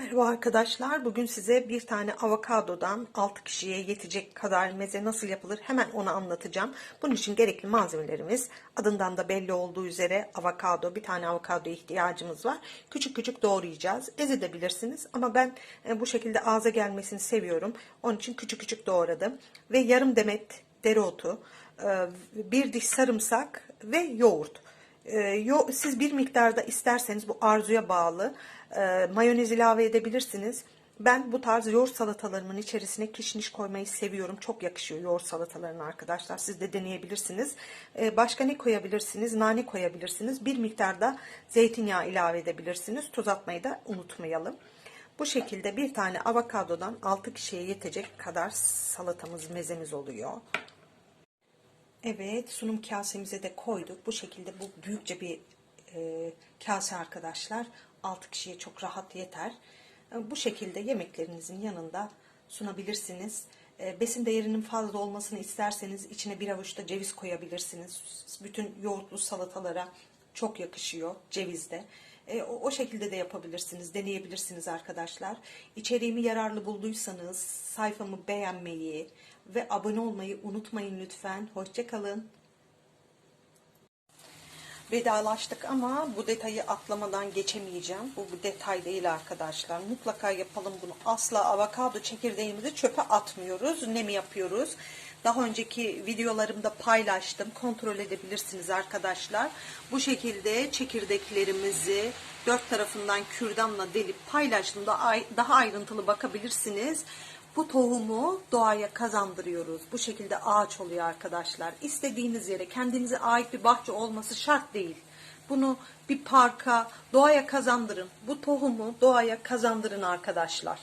Merhaba arkadaşlar. Bugün size bir tane avokadodan 6 kişiye yetecek kadar meze nasıl yapılır hemen onu anlatacağım. Bunun için gerekli malzemelerimiz adından da belli olduğu üzere avokado. Bir tane avokado ihtiyacımız var. Küçük küçük doğrayacağız. Ezebilirsiniz ama ben e, bu şekilde ağza gelmesini seviyorum. Onun için küçük küçük doğradım. Ve yarım demet dereotu, e, bir diş sarımsak ve yoğurt. Ee, siz bir miktarda isterseniz bu arzuya bağlı e, mayonez ilave edebilirsiniz. Ben bu tarz yoğurt salatalarımın içerisine kişniş koymayı seviyorum. Çok yakışıyor yoğurt salatalarına arkadaşlar. Siz de deneyebilirsiniz. Ee, başka ne koyabilirsiniz? Nane koyabilirsiniz. Bir miktarda zeytinyağı ilave edebilirsiniz. Tuz atmayı da unutmayalım. Bu şekilde bir tane avokadodan 6 kişiye yetecek kadar salatamız, mezemiz oluyor. Evet sunum kasemize de koyduk. Bu şekilde bu büyükçe bir e, kase arkadaşlar. 6 kişiye çok rahat yeter. E, bu şekilde yemeklerinizin yanında sunabilirsiniz. E, besin değerinin fazla olmasını isterseniz içine bir avuç da ceviz koyabilirsiniz. Bütün yoğurtlu salatalara çok yakışıyor ceviz de. E, o, o şekilde de yapabilirsiniz, deneyebilirsiniz arkadaşlar. İçeriğimi yararlı bulduysanız sayfamı beğenmeyi ve abone olmayı unutmayın lütfen. Hoşçakalın. Vedalaştık ama bu detayı atlamadan geçemeyeceğim. Bu bir detay değil arkadaşlar. Mutlaka yapalım bunu. Asla avokado çekirdeğimizi çöpe atmıyoruz. Ne mi yapıyoruz? Daha önceki videolarımda paylaştım. Kontrol edebilirsiniz arkadaşlar. Bu şekilde çekirdeklerimizi dört tarafından kürdanla delip paylaştım. Daha ayrıntılı bakabilirsiniz. Bu tohumu doğaya kazandırıyoruz. Bu şekilde ağaç oluyor arkadaşlar. İstediğiniz yere kendinize ait bir bahçe olması şart değil. Bunu bir parka, doğaya kazandırın. Bu tohumu doğaya kazandırın arkadaşlar.